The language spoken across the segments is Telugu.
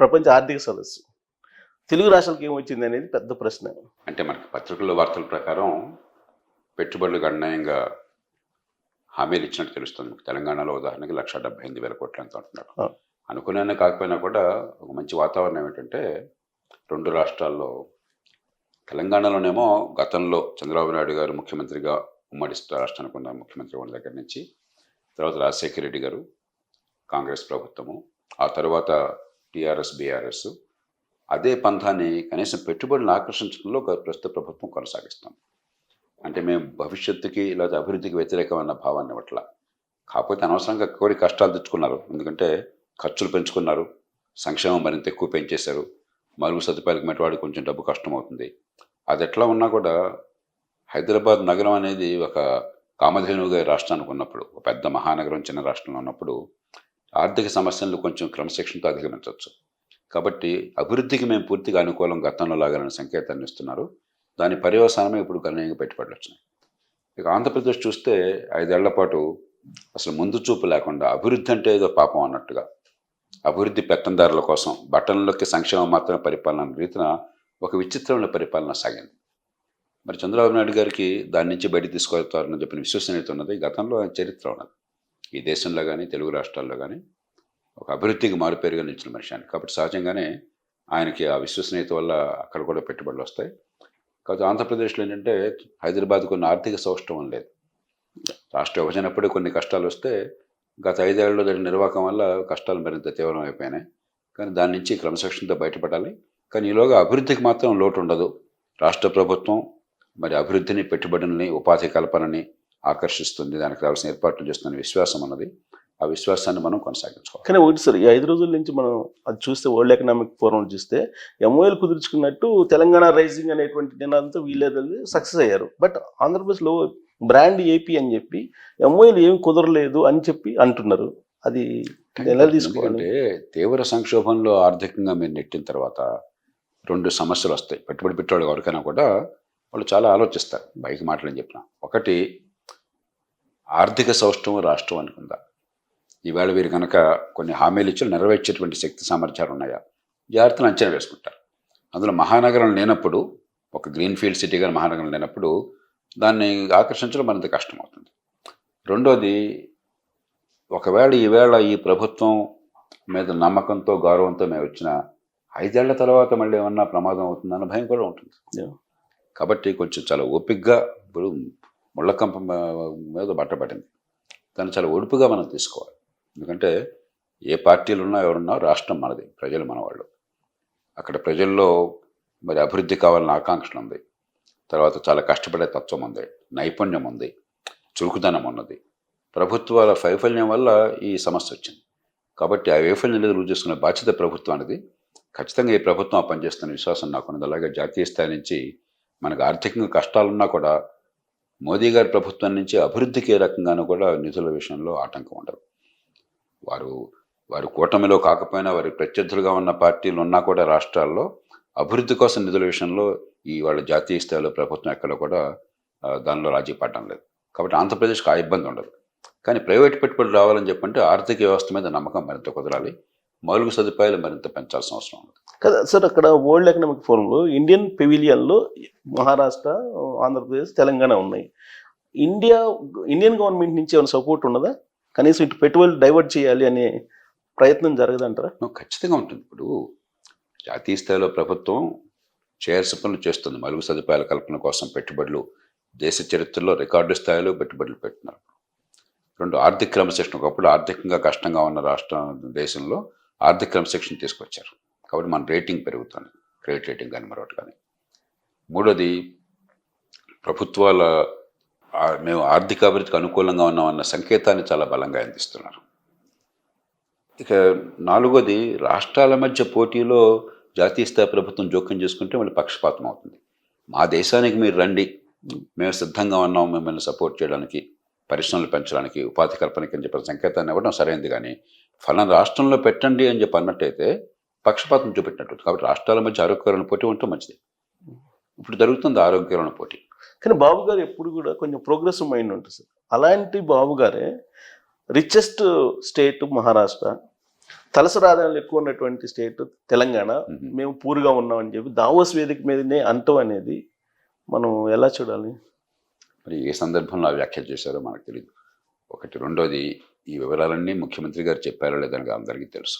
ప్రపంచ ఆర్థిక సదస్సు. తెలుగు రాష్ట్రాలకు ఏమొచ్చింది అనేది పెద్ద ప్రశ్న. అంటే మనకి పత్రికల్లో వార్తల ప్రకారం పెట్టుబడులు గణనీయంగా హామీలు ఇచ్చినట్టు తెలుస్తుంది. తెలంగాణలో ఉదాహరణకి లక్ష డెబ్బై ఎనిమిది వేల కోట్లు ఎంత అంటున్నారు. అనుకునే కాకపోయినా కూడా ఒక మంచి వాతావరణం ఏమిటంటే రెండు రాష్ట్రాల్లో తెలంగాణలోనేమో గతంలో చంద్రబాబు నాయుడు గారు ముఖ్యమంత్రిగా ఉమ్మడి రాష్ట్రానికి ఉన్న ముఖ్యమంత్రి ఉన్న దగ్గర నుంచి తర్వాత రాజశేఖర రెడ్డి గారు కాంగ్రెస్ ప్రభుత్వము ఆ తర్వాత టీఆర్ఎస్ బీఆర్ఎస్. అదే పంథాన్ని కనీసం పెట్టుబడులను ఆకర్షించడంలో ప్రస్తుత ప్రభుత్వం కొనసాగిస్తాం. అంటే మేము భవిష్యత్తుకి లేదా అభివృద్ధికి వ్యతిరేకమైన భావాన్ని ఇవ్వట్ల. కాకపోతే అనవసరంగా కోరి కష్టాలు తెచ్చుకున్నారు. ఎందుకంటే ఖర్చులు పెంచుకున్నారు. సంక్షేమం మరింత ఎక్కువ పెంచేశారు. మరుగు సదుపాయాలకు మెటవాడికి కొంచెం డబ్బు కష్టం అవుతుంది అది ఎట్లా ఉన్నా కూడా హైదరాబాద్ నగరం అనేది ఒక కామధేనుగా రాష్ట్రానికి ఉన్నప్పుడు ఒక పెద్ద మహానగరం చిన్న రాష్ట్రంలో ఉన్నప్పుడు ఆర్థిక సమస్యలను కొంచెం క్రమశిక్షణతో అధిగమించవచ్చు. కాబట్టి అభివృద్ధికి మేము పూర్తిగా అనుకూలం గతంలో లాగాలని సంకేతాన్ని ఇస్తున్నారు. దాని పర్యవసానమే ఇప్పుడు గణనీయంగా పెట్టుబడులు వచ్చినాయి. ఇక ఆంధ్రప్రదేశ్ చూస్తే ఐదేళ్ళ పాటు అసలు ముందు చూపు లేకుండా అభివృద్ధి అంటే ఏదో పాపం అన్నట్టుగా. అభివృద్ధి పెత్తందారుల కోసం బట్టలలోకి సంక్షేమం మాత్రమే పరిపాలన రీతిన ఒక విచిత్రమైన పరిపాలన సాగింది. మరి చంద్రబాబు నాయుడు గారికి దాని నుంచి బయట తీసుకొస్తారని చెప్పిన విశ్వసనీయత ఉన్నది. గతంలో ఆయన చరిత్ర ఉన్నది. ఈ దేశంలో కానీ తెలుగు రాష్ట్రాల్లో కానీ ఒక అభివృద్ధికి మారుపేరుగా నిలిచిన మనిషి ఆయన. కాబట్టి సహజంగానే ఆయనకి ఆ విశ్వసనీయత వల్ల అక్కడ కూడా పెట్టుబడులు వస్తాయి. కాకపోతే ఆంధ్రప్రదేశ్లో ఏంటంటే హైదరాబాద్ కొన్ని ఆర్థిక సౌష్టవం లేదు. రాష్ట్ర విభజనప్పుడే కొన్ని కష్టాలు వస్తే గత ఐదేళ్ళలో జరిగిన నిర్వాహకం వల్ల కష్టాలు మరింత తీవ్రం అయిపోయినాయి కానీ దాని నుంచి క్రమశిక్షణతో బయటపడాలి. కానీ ఈలోగా అభివృద్ధికి మాత్రం లోటు ఉండదు. రాష్ట్ర ప్రభుత్వం మరి అభివృద్ధిని పెట్టుబడుల్ని ఉపాధి కల్పనని ఆకర్షిస్తుంది. దానికి కావాల్సిన ఏర్పాట్లు చేస్తున్న విశ్వాసం అన్నది ఆ విశ్వాసాన్ని మనం కొనసాగించుకోవాలి. కానీ ఒకటి సార్ ఈ ఐదు రోజుల నుంచి మనం అది చూస్తే వరల్డ్ ఎకనామిక్ ఫోరం చూస్తే ఎంఓఎల్ కుదుర్చుకున్నట్టు తెలంగాణ రైజింగ్ అనేటువంటి నినాదంతో వీళ్ళేది సక్సెస్ అయ్యారు. బట్ ఆంధ్రప్రదేశ్లో బ్రాండ్ ఏపీ అని చెప్పి ఎంఓఎల్ ఏం కుదరలేదు అని చెప్పి అంటున్నారు. అది ఎలా తీసుకోవాలి? ఎందుకంటే తీవ్ర సంక్షోభంలో ఆర్థికంగా మీరు నెట్టిన తర్వాత రెండు సమస్యలు వస్తాయి. పెట్టుబడి పెట్టేవాళ్ళు ఎవరికైనా కూడా వాళ్ళు చాలా ఆలోచిస్తారు. బైక్ మాటలని చెప్పిన. ఒకటి ఆర్థిక సౌష్ఠవం రాష్ట్రం అనుకుందా? ఈవేళ వీరు కనుక కొన్ని హామీలు ఇచ్చి నెరవేర్చేటువంటి శక్తి సామర్థ్యాలు ఉన్నాయా? జాగ్రత్తలు అంచనా వేసుకుంటారు. అందులో మహానగరం లేనప్పుడు ఒక గ్రీన్ ఫీల్డ్ సిటీగా మహానగరం లేనప్పుడు దాన్ని ఆకర్షించడం మరింత కష్టమవుతుంది. రెండోది ఒకవేళ ఈవేళ ఈ ప్రభుత్వం మీద నమ్మకంతో గౌరవంతో మేము వచ్చిన ఐదేళ్ళ తర్వాత మళ్ళీ ఏమన్నా ప్రమాదం అవుతుందన్న భయం కూడా ఉంటుంది. కాబట్టి కొంచెం చాలా ఓపికగా ఇప్పుడు ముళ్ళకంప మీద బట్టపడింది దాన్ని చాలా ఒడుపుగా మనం తీసుకోవాలి. ఎందుకంటే ఏ పార్టీలు ఉన్నా ఎవరున్నా రాష్ట్రం మనది ప్రజలు మనవాళ్ళు. అక్కడ ప్రజల్లో మరి అభివృద్ధి కావాలన్న ఆకాంక్షలు ఉంది. తర్వాత చాలా కష్టపడే తత్వం ఉంది నైపుణ్యం ఉంది చురుకుదనం ఉన్నది. ప్రభుత్వాల వైఫల్యం వల్ల ఈ సమస్య వచ్చింది. కాబట్టి ఆ వైఫల్యం రుజువు చేసుకునే బాధ్యత ప్రభుత్వానికి ఖచ్చితంగా ఈ ప్రభుత్వం ఆ పనిచేస్తున్న విశ్వాసం నాకున్నది అలాగే జాతీయ స్థాయి నుంచి మనకు ఆర్థికంగా కష్టాలున్నా కూడా మోదీ గారి ప్రభుత్వం నుంచి అభివృద్ధికి ఏ రకంగానూ కూడా నిధుల విషయంలో ఆటంకం ఉండదు. వారు వారు కూటమిలో కాకపోయినా వారి ప్రత్యర్థులుగా ఉన్న పార్టీలు ఉన్నా కూడా రాష్ట్రాల్లో అభివృద్ధి కోసం నిధుల విషయంలో ఈ వాళ్ళ జాతీయ స్థాయిలో ప్రభుత్వం ఎక్కడ కూడా దానిలో రాజీ పడడం లేదు. కాబట్టి ఆంధ్రప్రదేశ్కి ఆ ఇబ్బంది ఉండదు. కానీ ప్రైవేట్ పెట్టుబడులు రావాలని చెప్పంటే ఆర్థిక వ్యవస్థ మీద నమ్మకం మరింత కుదరాలి. మౌలిక సదుపాయాలు మరింత పెంచాల్సిన అవసరం ఉంది. కదా సార్ అక్కడ వరల్డ్ ఎకనామిక్ ఫోరంలో ఇండియన్ పెవిలియన్లో మహారాష్ట్ర ఆంధ్రప్రదేశ్ తెలంగాణ ఉన్నాయి. ఇండియా ఇండియన్ గవర్నమెంట్ నుంచి ఏమైనా సపోర్ట్ ఉన్నదా? కనీసం ఇటు పెట్టుబడులు డైవర్ట్ చేయాలి అనే ప్రయత్నం జరగదంటారా? ఖచ్చితంగా ఉంటుంది. ఇప్పుడు జాతీయ స్థాయిలో ప్రభుత్వం చేయాల్సిన పనులు చేస్తుంది. మలుగు సదుపాయాల కల్పన కోసం పెట్టుబడులు దేశ చరిత్రలో రికార్డు స్థాయిలో పెట్టుబడులు పెట్టినారు. రెండు ఆర్థిక క్రమశిక్షణ ఒకప్పుడు ఆర్థికంగా కష్టంగా ఉన్న రాష్ట్ర దేశంలో ఆర్థిక క్రమశిక్షణ తీసుకొచ్చారు. కాబట్టి మన రేటింగ్ పెరుగుతుంది. క్రెడిట్ రేటింగ్ కానీ మరొకటి కానీ. మూడోది ప్రభుత్వాల మేము ఆర్థిక అభివృద్ధికి అనుకూలంగా ఉన్నామన్న సంకేతాన్ని చాలా బలంగా అందిస్తున్నారు. ఇక నాలుగోది రాష్ట్రాల మధ్య పోటీలో జాతీయ స్థాయి ప్రభుత్వం జోక్యం చేసుకుంటే మళ్ళీ పక్షపాతం అవుతుంది. మా దేశానికి మీరు రండి. మేము సిద్ధంగా ఉన్నాం మిమ్మల్ని సపోర్ట్ చేయడానికి పరిశ్రమలు పెంచడానికి ఉపాధి కల్పనకి అని చెప్పిన సంకేతాన్ని ఇవ్వడం సరైనది కానీ ఫలానా రాష్ట్రంలో పెట్టండి అని చెప్పి అన్నట్టయితే పక్షపాతం చూపెట్టినట్టు కాబట్టి రాష్ట్రాల మధ్య ఆరోగ్యకరమైన పోటీ ఉంటే మంచిది. ఇప్పుడు జరుగుతుంది ఆరోగ్యకరమైన పోటీ. కానీ బాబు గారు ఎప్పుడు కూడా కొంచెం ప్రోగ్రెసివ్ మైండ్ ఉంటుంది సార్. అలాంటి బాబు గారే రిచెస్ట్ స్టేట్ మహారాష్ట్ర తలసరి ఆదాయాలు ఎక్కువ ఉన్నటువంటి స్టేట్ తెలంగాణ మ్మ్. పూర్గా ఉన్నామని చెప్పి దావోస్ వేదిక మీదనే అంటం అనేది మనం ఎలా చూడాలి? మరి ఏ సందర్భంలో వ్యాఖ్యలు చేశారో మనకు తెలియదు ఒకటి రెండోది ఈ వివరాలన్నీ ముఖ్యమంత్రి గారు చెప్పారో లేదని అందరికీ తెలుసు.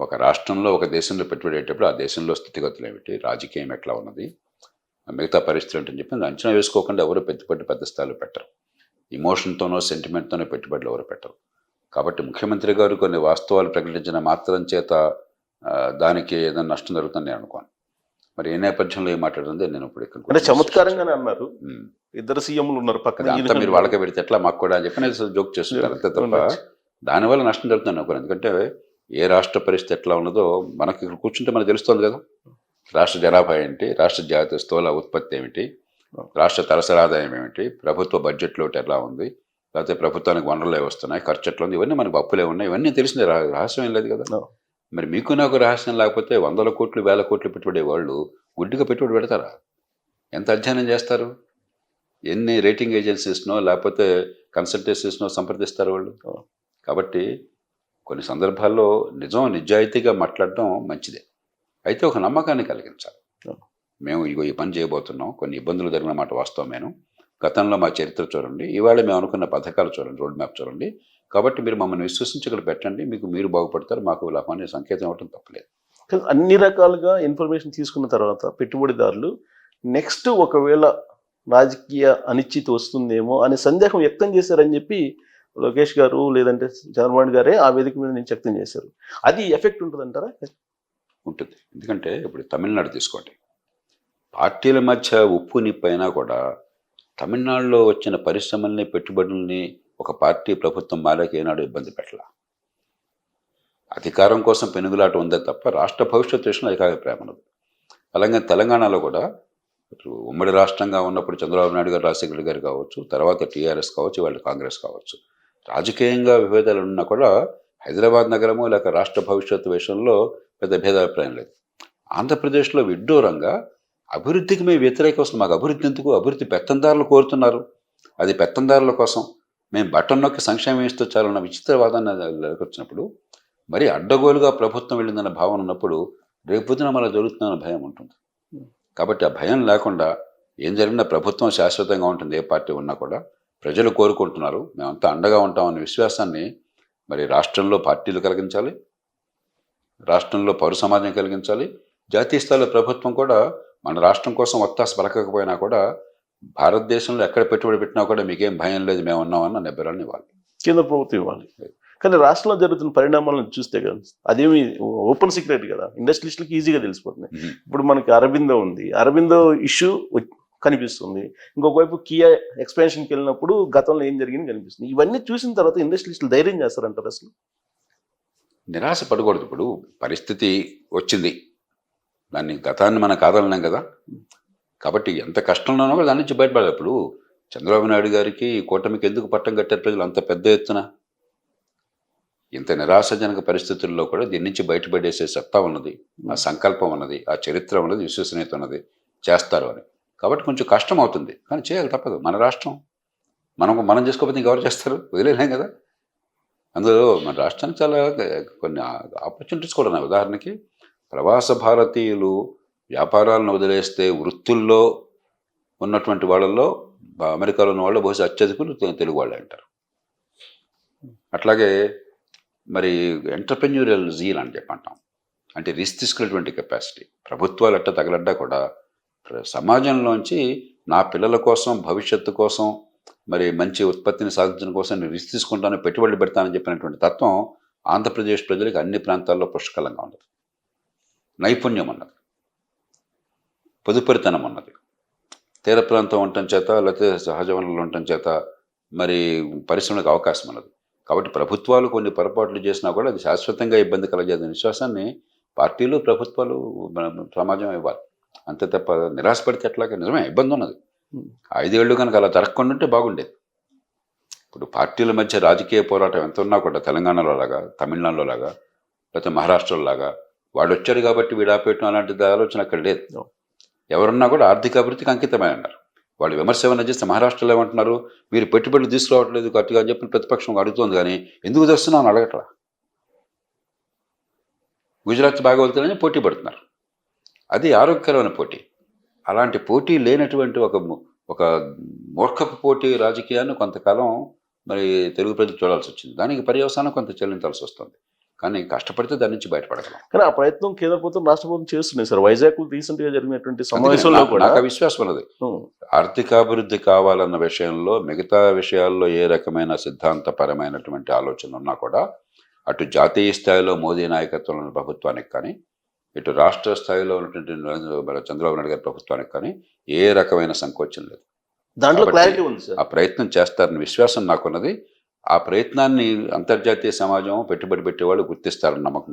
ఒక రాష్ట్రంలో ఒక దేశంలో పెట్టుబడి పెట్టేటప్పుడు ఆ దేశంలో స్థితిగతులు ఏమిటి? రాజకీయం ఎట్లా ఉన్నది? మిగతా పరిస్థితులు ఏంటని చెప్పి అంచనా వేసుకోకుండా ఎవరు పెట్టుబడి పెద్ద స్థాయిలో పెట్టరు. ఇమోషన్తోనో సెంటిమెంట్తోనో పెట్టుబడులు ఎవరు పెట్టరు. కాబట్టి ముఖ్యమంత్రి గారు కొన్ని వాస్తవాలు ప్రకటించిన మాత్రం చేత దానికి ఏదైనా నష్టం జరుగుతుందని నేను అనుకోను. మరి ఏ నేపథ్యంలో ఏం మాట్లాడింది నేను ఇప్పుడు ఇక్కడ అంటే చమత్కారంగానే అన్నారు. ఇద్దరు సీఎంలు ఉన్నారు పక్కన. అంతా మీరు వాళ్ళకే పెడితే ఎట్లా? మాకు కూడా అని చెప్పి నేను జోక్ చేస్తుంటాను అంతే తప్ప. దానివల్ల నష్టం జరుగుతుంది అనుకోను. ఎందుకంటే ఏ రాష్ట్ర పరిస్థితి ఎట్లా ఉన్నదో మనకి ఇక్కడ కూర్చుంటే మనకు తెలుస్తుంది కదా. రాష్ట్ర జనాభా ఏంటి? రాష్ట్ర జాతీయ స్థూల ఉత్పత్తి ఏమిటి? రాష్ట్ర తలసరి ఆదాయం ఏమిటి? ప్రభుత్వ బడ్జెట్లో ఎట్లా ఉంది? లేకపోతే ప్రభుత్వానికి వనరులు వస్తున్నాయి? ఖర్చు ఎట్లా ఉంది? ఇవన్నీ మనకు అప్పులే ఉన్నాయి. ఇవన్నీ తెలిసిందే. రహస్యం ఏం లేదు కదా. మరి మీకు నాకు రహస్యం లేకపోతే వందల కోట్లు వేల కోట్లు పెట్టుబడే వాళ్ళు గుడ్డిగా పెట్టుబడి పెడతారా? ఎంత అధ్యయనం చేస్తారు? ఎన్ని రేటింగ్ ఏజెన్సీస్నో లేకపోతే కన్సల్టెన్సీస్నో సంప్రదిస్తారు వాళ్ళు? కాబట్టి కొన్ని సందర్భాల్లో నిజం నిజాయితీగా మాట్లాడడం మంచిదే. అయితే ఒక నమ్మకాన్ని కలిగించాలి. మేము ఇగో ఈ పని చేయబోతున్నాం. కొన్ని ఇబ్బందులు జరిగిన మాట వాస్తవమేను. గతంలో మా చరిత్ర చూడండి. ఇవాళ మేము అనుకున్న పథకాలు చూడండి రోడ్ మ్యాప్ చూడండి. కాబట్టి మీరు మమ్మల్ని విశ్వసించి ఇక్కడ పెట్టండి. మీకు మీరు బాగుపడతారు. మాకు లాభం అనే సంకేతం ఇవ్వడం తప్పలేదు. కానీ అన్ని రకాలుగా ఇన్ఫర్మేషన్ తీసుకున్న తర్వాత పెట్టుబడిదారులు నెక్స్ట్ ఒకవేళ రాజకీయ అనిశ్చితి వస్తుందేమో అనే సందేహం వ్యక్తం చేశారని చెప్పి లోకేష్ గారు లేదంటే చంద్రబాబు గారే ఆ వేదిక మీద నుంచి వ్యక్తం చేశారు. అది ఎఫెక్ట్ ఉంటుందంటారా? ఉంటుంది. ఎందుకంటే ఇప్పుడు తమిళనాడు తీసుకోండి. పార్టీల మధ్య ఉప్పు నిప్పు అయినా కూడా తమిళనాడులో వచ్చిన పరిశ్రమల్ని పెట్టుబడుల్ని ఒక పార్టీ ప్రభుత్వం మారాక ఏనాడు ఇబ్బంది పెట్టాల. అధికారం కోసం పెనుగులాట ఉందే తప్ప రాష్ట్ర భవిష్యత్తు విషయంలో అధికార ప్రేమ ఉన్నది అలాగే తెలంగాణలో కూడా ఉమ్మడి రాష్ట్రంగా ఉన్నప్పుడు చంద్రబాబు నాయుడు గారు రాజశేఖర గారు కావచ్చు తర్వాత టీఆర్ఎస్ కావచ్చు వాళ్ళు కాంగ్రెస్ కావచ్చు రాజకీయంగా విభేదాలు ఉన్నా కూడా హైదరాబాద్ నగరము లేక రాష్ట్ర భవిష్యత్తు విషయంలో పెద్ద భేదాభిప్రాయం లేదు. ఆంధ్రప్రదేశ్లో విడ్డూరంగా అభివృద్ధికి మేము వ్యతిరేక వస్తుంది. మాకు అభివృద్ధి ఎందుకు? అభివృద్ధి పెత్తందారులు కోరుతున్నారు. అది పెత్తందారుల కోసం. మేము బట్టన్ నొక్కి సంక్షేమం ఇస్తూ చాలన్న విచిత్రవాదాన్ని వచ్చినప్పుడు మరి అడ్డగోలుగా ప్రభుత్వం వెళ్ళిందన్న భావన ఉన్నప్పుడు రేపుదిన మళ్ళీ జరుగుతుందన్న భయం ఉంటుంది. కాబట్టి ఆ భయం లేకుండా ఏం జరిగినా ప్రభుత్వం శాశ్వతంగా ఉంటుంది ఏ పార్టీ ఉన్నా కూడా. ప్రజలు కోరుకుంటున్నారు మేమంతా అండగా ఉంటామన్న విశ్వాసాన్ని మరి రాష్ట్రంలో పార్టీలు కలిగించాలి రాష్ట్రంలో పౌర సమాజం కలిగించాలి. జాతీయ స్థాయిలో ప్రభుత్వం కూడా మన రాష్ట్రం కోసం ఒత్తాస పలకకపోయినా కూడా భారతదేశంలో ఎక్కడ పెట్టుబడి పెట్టినా కూడా మీకేం భయం లేదు మేము ఉన్నామన్న నిబ్బరాన్ని ఇవ్వాలి. కేంద్ర ప్రభుత్వం ఇవ్వాలి. కానీ రాష్ట్రంలో జరుగుతున్న పరిణామాలను చూస్తే కదా అదేమి ఓపెన్ సీక్రెట్ కదా ఇండస్ట్రియలిస్టులకి ఈజీగా తెలిసిపోతుంది. ఇప్పుడు మనకి అరబిందో ఉంది. అరబిందో ఇష్యూ కనిపిస్తుంది. ఇంకొకవైపు కియా ఎక్స్పాన్షన్కి వెళ్ళినప్పుడు గతంలో ఏం జరిగింది కనిపిస్తుంది. ఇవన్నీ చూసిన తర్వాత ఇండస్ట్రియలిస్టులు ధైర్యం చేస్తారంటారు అసలు? నిరాశ పడకూడదు. ఇప్పుడు పరిస్థితి వచ్చింది. దాన్ని గతాన్ని మనం కాదన్నాం కదా. కాబట్టి ఎంత కష్టంలోనో కూడా దాని నుంచి బయటపడాలి. ఇప్పుడు చంద్రబాబు నాయుడు గారికి కూటమికి ఎందుకు పట్టం కట్టారు ప్రజలు? అంత పెద్ద ఎత్తున. ఇంత నిరాశజనక పరిస్థితుల్లో కూడా దీని నుంచి బయటపడేసే సత్తా ఉన్నది ఆ సంకల్పం ఉన్నది ఆ చరిత్ర ఉన్నది విశ్వసనీయత ఉన్నది. చేస్తారు అని. కాబట్టి కొంచెం కష్టం అవుతుంది. కానీ చేయాలి తప్పదు. మన రాష్ట్రం. మనం మనం చేసుకోకపోతే ఇంకెవరు చేస్తారు? వదిలేలేం కదా. అందులో మన రాష్ట్రానికి చాలా కొన్ని ఆపర్చునిటీస్ కూడా ఉన్నాయి. ఉదాహరణకి ప్రవాస భారతీయులు వ్యాపారాలను వదిలేస్తే వృత్తుల్లో ఉన్నటువంటి వాళ్ళల్లో అమెరికాలో ఉన్న వాళ్ళు బహుశా అత్యధికులు తెలుగు వాళ్ళే అంటారు. అట్లాగే మరి ఎంటర్ప్రెన్యూరియల్ జీల్ అని చెప్పి అంటాం అంటే రిస్క్ తీసుకునేటువంటి కెపాసిటీ. ప్రభుత్వాలు అట్ట తగలడ్డా కూడా సమాజంలోంచి నా పిల్లల కోసం భవిష్యత్తు కోసం మరి మంచి ఉత్పత్తిని సాధించడం కోసం నేను రిస్క్ తీసుకుంటాను పెట్టుబడులు పెడతానని చెప్పినటువంటి తత్వం ఆంధ్రప్రదేశ్ ప్రజలకు అన్ని ప్రాంతాల్లో పుష్కలంగా ఉన్నది. నైపుణ్యం ఉన్నది. పొదుపరితనం ఉన్నది తీర ప్రాంతం ఉండటం చేత లేకపోతే సహజ వనరులు ఉండటం చేత మరి పరిశ్రమలకు అవకాశం ఉన్నది కాబట్టి ప్రభుత్వాలు కొన్ని పొరపాట్లు చేసినా కూడా అది శాశ్వతంగా ఇబ్బంది కలగజేసిన విశ్వాసాన్ని పార్టీలు ప్రభుత్వాలు సమాజం ఇవ్వాలి. అంతే తప్ప నిరాశపడితే ఎట్లాగా నిజమే ఇబ్బంది ఉన్నది ఐదేళ్ళు కనుక అలా జరగకుండా ఉంటే బాగుండేది. ఇప్పుడు పార్టీల మధ్య రాజకీయ పోరాటం ఎంత ఉన్నా కూడా తెలంగాణలో లాగా తమిళనాడులో లాగా లేకపోతే మహారాష్ట్రలో లాగా వాడు వచ్చాడు కాబట్టి వీడు ఆపేయటం అలాంటి ఆలోచన అక్కడ లేదు. ఎవరున్నా కూడా ఆర్థిక అభివృద్ధికి అంకితమై ఉన్నారు. వాళ్ళు విమర్శ ఏమైనా చేస్తే మహారాష్ట్రలో ఏమంటున్నారు? మీరు పెట్టుబడులు తీసుకురావట్లేదు గట్టిగా అని చెప్పి ప్రతిపక్షం అడుగుతోంది కానీ ఎందుకు తెస్తున్నావు అడగట్లా? గుజరాత్ బాగా వెళ్తారని పోటీ పడుతున్నారు. అది ఆరోగ్యకరమైన పోటీ. అలాంటి పోటీ లేనటువంటి ఒక ఒక మూర్ఖపు పోటీ రాజకీయాన్ని కొంతకాలం మరి తెలుగు ప్రజలు చూడాల్సి వచ్చింది. దానికి పర్యవసానం కొంత చెల్లించాల్సి వస్తుంది. కానీ కష్టపడితే దాని నుంచి బయటపడగలం. కానీ ఆ ప్రయత్నం కేంద్ర ప్రభుత్వం రాష్ట్ర ప్రభుత్వం చేస్తున్నాయి సార్. వైజాగ్ రీసెంట్గా జరిగినటువంటి సమావేశంలో నాకు విశ్వాసం ఉన్నది. ఆర్థికాభివృద్ధి కావాలన్న విషయంలో మిగతా విషయాల్లో ఏ రకమైన సిద్ధాంతపరమైనటువంటి ఆలోచన ఉన్నా కూడా అటు జాతీయ స్థాయిలో మోదీ నాయకత్వంలో ప్రభుత్వానికి కానీ ఇటు రాష్ట్ర స్థాయిలో ఉన్నటువంటి చంద్రబాబు నాయుడు గారి ప్రభుత్వానికి కానీ ఏ రకమైన సంకోచం లేదు. దాంట్లో క్లారిటీ ఉంది సార్. ఆ ప్రయత్నం చేస్తారని విశ్వాసం నాకున్నది. ఆ ప్రయత్నాన్ని అంతర్జాతీయ సమాజం పెట్టుబడి పెట్టేవాళ్ళు గుర్తిస్తారని నమ్మకం కూడా